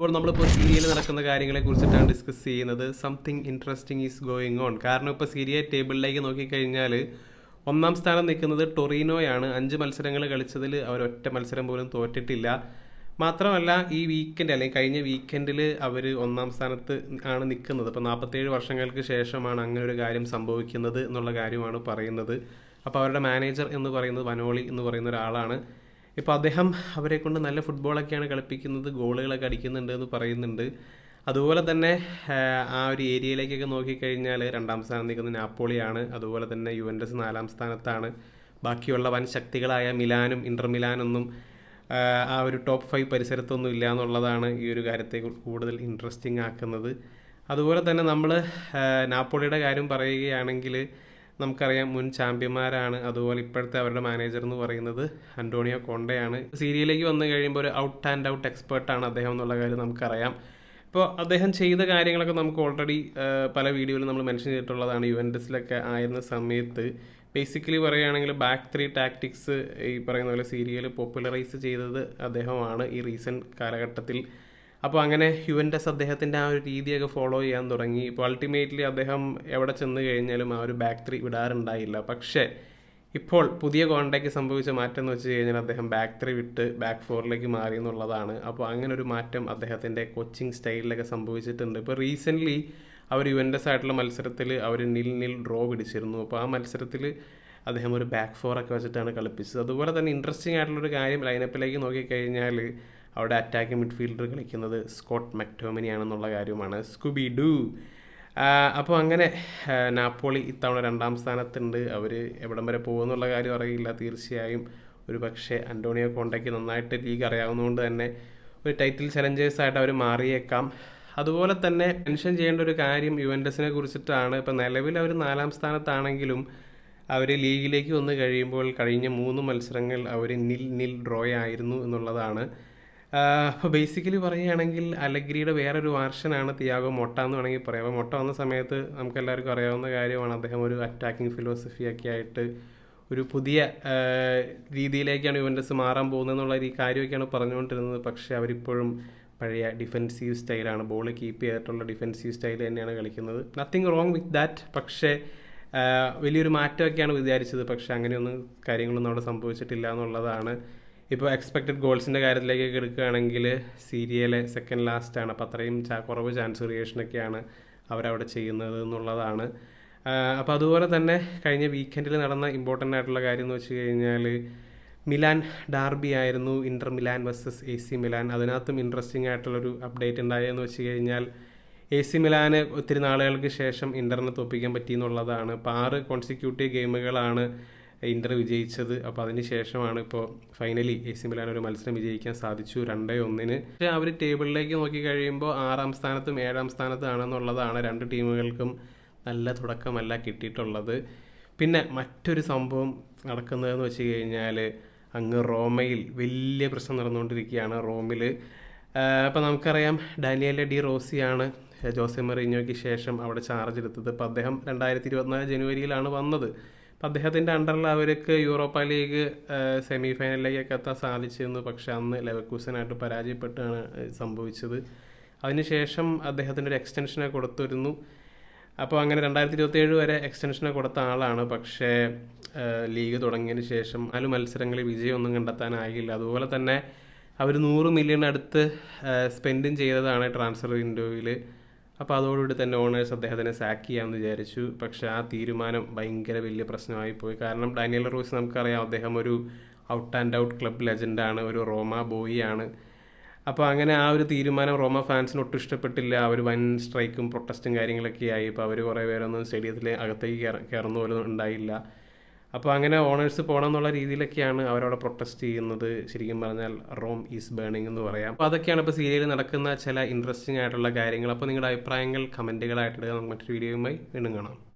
ഇപ്പോൾ നമ്മളിപ്പോൾ സീരിയയിൽ നടക്കുന്ന കാര്യങ്ങളെ കുറിച്ചിട്ടാണ് ഡിസ്കസ് ചെയ്യുന്നത്. Something interesting is going on കാരണം ഇപ്പോൾ സീരിയ ടേബിളിലേക്ക് നോക്കിക്കഴിഞ്ഞാൽ ഒന്നാം സ്ഥാനം നിൽക്കുന്നത് ടൊറീനോയാണ്. അഞ്ച് മത്സരങ്ങൾ കളിച്ചതിൽ അവർ ഒറ്റ മത്സരം പോലും തോറ്റിട്ടില്ല. മാത്രമല്ല ഈ വീക്കെൻഡ് അല്ലെങ്കിൽ കഴിഞ്ഞ വീക്കെൻഡിൽ അവർ ഒന്നാം സ്ഥാനത്ത് ആണ് നിൽക്കുന്നത്. അപ്പോൾ നാൽപ്പത്തേഴ് വർഷങ്ങൾക്ക് ശേഷമാണ് അങ്ങനെ ഒരു കാര്യം സംഭവിക്കുന്നത് എന്നുള്ള കാര്യമാണ് പറയുന്നത്. അപ്പോൾ അവരുടെ മാനേജർ എന്ന് പറയുന്നത് വനോളി എന്ന് പറയുന്ന ഒരാളാണ്. ഇപ്പോൾ അദ്ദേഹം അവരെ കൊണ്ട് നല്ല ഫുട്ബോളൊക്കെയാണ് കളിപ്പിക്കുന്നത് ഗോളുകളൊക്കെ അടിക്കുന്നുണ്ട് എന്ന് പറയുന്നുണ്ട്. അതുപോലെ തന്നെ ആ ഒരു ഏരിയയിലേക്കൊക്കെ നോക്കിക്കഴിഞ്ഞാൽ രണ്ടാം സ്ഥാനം നിൽക്കുന്നത് നാപ്പോളിയാണ്. അതുപോലെ തന്നെ യുവൻഡസ് നാലാം സ്ഥാനത്താണ്. ബാക്കിയുള്ള വൻ ശക്തികളായ മിലാനും ഇന്റർ മിലാനൊന്നും ആ ഒരു ടോപ്പ് ഫൈവ് പരിസരത്തൊന്നും ഇല്ല എന്നുള്ളതാണ് ഈ ഒരു കാര്യത്തെ കൂടുതൽ ഇൻട്രസ്റ്റിംഗ് ആക്കുന്നത്. അതുപോലെ തന്നെ നമ്മൾ നാപ്പോളിയുടെ കാര്യം പറയുകയാണെങ്കിൽ നമുക്കറിയാം മുൻ ചാമ്പ്യന്മാരാണ്. അതുപോലെ ഇപ്പോഴത്തെ അവരുടെ മാനേജർ എന്ന് പറയുന്നത് അന്റോണിയോ കോണ്ടയാണ്. സീരിയയിലേക്ക് വന്നു കഴിയുമ്പോൾ ഒരു ഔട്ട് ആൻഡ് ഔട്ട് എക്സ്പേർട്ടാണ് അദ്ദേഹം എന്നുള്ള കാര്യം നമുക്കറിയാം. ഇപ്പോൾ അദ്ദേഹം ചെയ്ത കാര്യങ്ങളൊക്കെ നമുക്ക് ഓൾറെഡി പല വീഡിയോയിലും നമ്മൾ മെൻഷൻ ചെയ്തിട്ടുള്ളതാണ്. യുവൻഡസിലൊക്കെ ആയിരുന്ന സമയത്ത് ബേസിക്കലി പറയുകയാണെങ്കിൽ ബാക്ക് ത്രീ ടാക്ടിക്സ് ഈ പറയുന്ന പോലെ സീരിയൽ പോപ്പുലറൈസ് ചെയ്തത് അദ്ദേഹമാണ് ഈ റീസെന്റ് കാലഘട്ടത്തിൽ. അപ്പോൾ അങ്ങനെ യുവൻഡസ് അദ്ദേഹത്തിന്റെ ആ ഒരു രീതിയൊക്കെ ഫോളോ ചെയ്യാൻ തുടങ്ങി. ഇപ്പോൾ അൾട്ടിമേറ്റ്ലി അദ്ദേഹം എവിടെ ചെന്ന് കഴിഞ്ഞാലും ആ ഒരു ബാക്ക് ത്രീ വിടാറുണ്ടായില്ല. പക്ഷേ ഇപ്പോൾ പുതിയ കോണ്ടാക്ട് സംഭവിച്ച മാറ്റം എന്ന് വെച്ച് കഴിഞ്ഞാൽ അദ്ദേഹം ബാക്ക് ത്രീ വിട്ട് ബാക്ക് ഫോറിലേക്ക് മാറി എന്നുള്ളതാണ്. അപ്പോൾ അങ്ങനെ ഒരു മാറ്റം അദ്ദേഹത്തിന്റെ കോച്ചിങ് സ്റ്റൈലിലൊക്കെ സംഭവിച്ചിട്ടുണ്ട്. ഇപ്പോൾ റീസെന്റ്ലി അവർ യുവൻഡസ് ആയിട്ടുള്ള മത്സരത്തിൽ അവർ നിൽ നിൽ ഡ്രോ പിടിച്ചിരുന്നു. അപ്പോൾ ആ മത്സരത്തിൽ അദ്ദേഹം ഒരു ബാക്ക് ഫോറൊക്കെ വെച്ചിട്ടാണ് കളിപ്പിച്ചത്. അതുപോലെ തന്നെ ഇൻട്രസ്റ്റിംഗ് ആയിട്ടുള്ളൊരു കാര്യം ലൈനപ്പിലേക്ക് നോക്കിക്കഴിഞ്ഞാൽ അവിടെ അറ്റാക്കിംഗ് മിഡ്ഫീൽഡർ കളിക്കുന്നത് സ്കോട്ട് മെക്ടോമിനി ആണെന്നുള്ള കാര്യമാണ് സ്കുബി ഡു അപ്പോൾ അങ്ങനെ നാപ്പോളി ഇത്തവണ രണ്ടാം സ്ഥാനത്തുണ്ട്. അവർ എവിടം വരെ പോകുമെന്നുള്ള കാര്യം അറിയില്ല. തീർച്ചയായും ഒരു പക്ഷേ അന്റോണിയോ കോണ്ടയ്ക്ക് നന്നായിട്ട് ലീഗ് അറിയാവുന്നതുകൊണ്ട് തന്നെ ഒരു ടൈറ്റിൽ ചലഞ്ചേഴ്സായിട്ട് അവർ മാറിയേക്കാം. അതുപോലെ തന്നെ മെൻഷൻ ചെയ്യേണ്ട ഒരു കാര്യം യുവൻഡസിനെ കുറിച്ചിട്ടാണ്. ഇപ്പോൾ നിലവിൽ അവർ നാലാം സ്ഥാനത്താണെങ്കിലും അവർ ലീഗിലേക്ക് വന്നു കഴിയുമ്പോൾ കഴിഞ്ഞ മൂന്ന് മത്സരങ്ങൾ അവർ നിൽ നിൽ ഡ്രോ ആയിരുന്നു എന്നുള്ളതാണ്. അപ്പോൾ ബേസിക്കലി പറയുകയാണെങ്കിൽ അലഗ്രിയുടെ വേറൊരു വാർഷനാണ് തിയാഗോ മൊട്ട എന്ന് വേണമെങ്കിൽ പറയാം. അപ്പോൾ മൊട്ട വന്ന സമയത്ത് നമുക്ക് എല്ലാവർക്കും അറിയാവുന്ന കാര്യമാണ്. അദ്ദേഹം ഒരു അറ്റാക്കിംഗ് ഫിലോസഫി ഒക്കെ ആയിട്ട് ഒരു പുതിയ രീതിയിലേക്കാണ് യുവൻഡസ് മാറാൻ പോകുന്നത് എന്നുള്ള ഈ കാര്യമൊക്കെയാണ് പറഞ്ഞുകൊണ്ടിരുന്നത്. പക്ഷേ അവരിപ്പോഴും പഴയ ഡിഫെൻസീവ് സ്റ്റൈലാണ് ബോൾ കീപ്പ് ചെയ്തിട്ടുള്ള ഡിഫെൻസീവ് സ്റ്റൈൽ തന്നെയാണ് കളിക്കുന്നത്. നത്തിങ് റോങ് വിത്ത് ദാറ്റ് പക്ഷേ വലിയൊരു മാറ്റമൊക്കെയാണ് വിചാരിച്ചത്. പക്ഷേ അങ്ങനെയൊന്നും കാര്യങ്ങളൊന്നും അവിടെ സംഭവിച്ചിട്ടില്ല എന്നുള്ളതാണ് ഇപ്പോൾ എക്സ്പെക്റ്റഡ് ഗോൾസിന്റെ കാര്യത്തിലേക്കൊക്കെ എടുക്കുകയാണെങ്കിൽ സീരിയയിലെ സെക്കൻഡ് ലാസ്റ്റാണ് അപ്പോൾ അത്രയും കുറവ് ചാൻസ് ക്രിയേഷനൊക്കെയാണ് അവരവിടെ ചെയ്യുന്നത് എന്നുള്ളതാണ്. അപ്പോൾ അതുപോലെ തന്നെ കഴിഞ്ഞ വീക്കെൻഡിൽ നടന്ന ഇമ്പോർട്ടന്റ് ആയിട്ടുള്ള കാര്യം എന്ന് വെച്ച് കഴിഞ്ഞാൽ മിലാൻ ഡാർബി ആയിരുന്നു. Inter Milan versus A C Milan അതിനകത്തും ഇൻട്രസ്റ്റിംഗ് ആയിട്ടുള്ളൊരു അപ്ഡേറ്റ് ഉണ്ടായെന്ന് വെച്ച് കഴിഞ്ഞാൽ എ സി മിലാന് ഒത്തിരി നാളുകൾക്ക് ശേഷം ഇന്ററിനെ തോപ്പിക്കാൻ പറ്റി എന്നുള്ളതാണ്. അപ്പോൾ ആറ് കോൺസിക്യൂട്ടീവ് ഗെയിമുകളാണ് ഇന്റർ വിജയിച്ചത്. അപ്പോൾ അതിന് ശേഷമാണ് ഇപ്പോൾ ഫൈനലി എ സി മിലാൻ ഒരു മത്സരം വിജയിക്കാൻ സാധിച്ചു രണ്ടേ ഒന്നിന്. പക്ഷേ അവർ ടേബിളിലേക്ക് നോക്കി കഴിയുമ്പോൾ ആറാം സ്ഥാനത്തും ഏഴാം സ്ഥാനത്താണെന്നുള്ളതാണ് രണ്ട് ടീമുകൾക്കും നല്ല തുടക്കമല്ല കിട്ടിയിട്ടുള്ളത്. പിന്നെ മറ്റൊരു സംഭവം നടക്കുന്നതെന്ന് വെച്ച് കഴിഞ്ഞാൽ അങ്ങ് റോമയിൽ വലിയ പ്രശ്നം നടന്നുകൊണ്ടിരിക്കുകയാണ് റോമിൽ അപ്പോൾ നമുക്കറിയാം ഡാനിയലെ ഡി റോസിയാണ് ജോസെ മറിഞ്ഞോയ്ക്ക് ശേഷം അവിടെ ചാർജ് എടുത്തത്. അപ്പോൾ അദ്ദേഹം രണ്ടായിരത്തി ഇരുപത്തിനാല് ജനുവരിയിലാണ് വന്നത്. അപ്പം അദ്ദേഹത്തിന്റെ അണ്ടറിൽ അവർക്ക് യൂറോപ്പ ലീഗ് സെമി ഫൈനലിലേക്കൊക്കെ എത്താൻ സാധിച്ചിരുന്നു. പക്ഷേ അന്ന് ലെവക്കൂസനായിട്ട് പരാജയപ്പെട്ടാണ് സംഭവിച്ചത്. അതിനുശേഷം അദ്ദേഹത്തിന്റെ ഒരു എക്സ്റ്റൻഷനെ കൊടുത്തിരുന്നു. അപ്പോൾ അങ്ങനെ രണ്ടായിരത്തി ഇരുപത്തേഴ് വരെ എക്സ്റ്റൻഷനെ കൊടുത്ത ആളാണ്. പക്ഷേ ലീഗ് തുടങ്ങിയതിന് ശേഷം നാല് മത്സരങ്ങളിൽ വിജയമൊന്നും കണ്ടെത്താനായില്ല. അതുപോലെ തന്നെ അവർ നൂറ് മില്യൺ അടുത്ത് സ്പെൻഡും ചെയ്തതാണ് ട്രാൻസ്ഫർ വിൻഡോയിൽ അപ്പോൾ അതോടുകൂടി തന്നെ ഓണേഴ്സ് അദ്ദേഹത്തിനെ സാക്ക് ചെയ്യാമെന്ന് വിചാരിച്ചു. പക്ഷേ ആ തീരുമാനം ഭയങ്കര വലിയ പ്രശ്നമായി പോയി. കാരണം ഡാനിയൽ റോസ് നമുക്കറിയാം അദ്ദേഹം ഒരു ഔട്ട് ആൻഡ് ഔട്ട് ക്ലബ് ലെജൻഡാണ് ഒരു റോമ ബോയി ആണ്. അപ്പോൾ അങ്ങനെ ആ ഒരു തീരുമാനം റോമ ഫാൻസിന് ഒട്ടും ഇഷ്ടപ്പെട്ടില്ല. അവർ വൻ സ്ട്രൈക്കും പ്രൊട്ടസ്റ്റും കാര്യങ്ങളൊക്കെ ആയി. ഇപ്പോൾ അവർ കുറേ പേരൊന്നും സ്റ്റേഡിയത്തിൽ അകത്തേക്ക് കയറ- കയറുന്ന പോലും ഉണ്ടായില്ല. അപ്പോൾ അങ്ങനെ ഓണേഴ്സ് പോകണം എന്നുള്ള രീതിയിലൊക്കെയാണ് അവരവിടെ പ്രൊട്ടസ്റ്റ് ചെയ്യുന്നത്. ശരിക്കും പറഞ്ഞാൽ റോം ഈസ് ബേണിംഗ് എന്ന് പറയാം. അപ്പോൾ അതൊക്കെയാണ് ഇപ്പോൾ സീരിയലിൽ നടക്കുന്ന ചില ഇൻട്രസ്റ്റിംഗ് ആയിട്ടുള്ള കാര്യങ്ങൾ. അപ്പോൾ നിങ്ങളുടെ അഭിപ്രായങ്ങൾ കമന്റുകളായിട്ട് നമുക്ക് മറ്റൊരു വീഡിയോയുമായി വീണ്ടും കാണാം.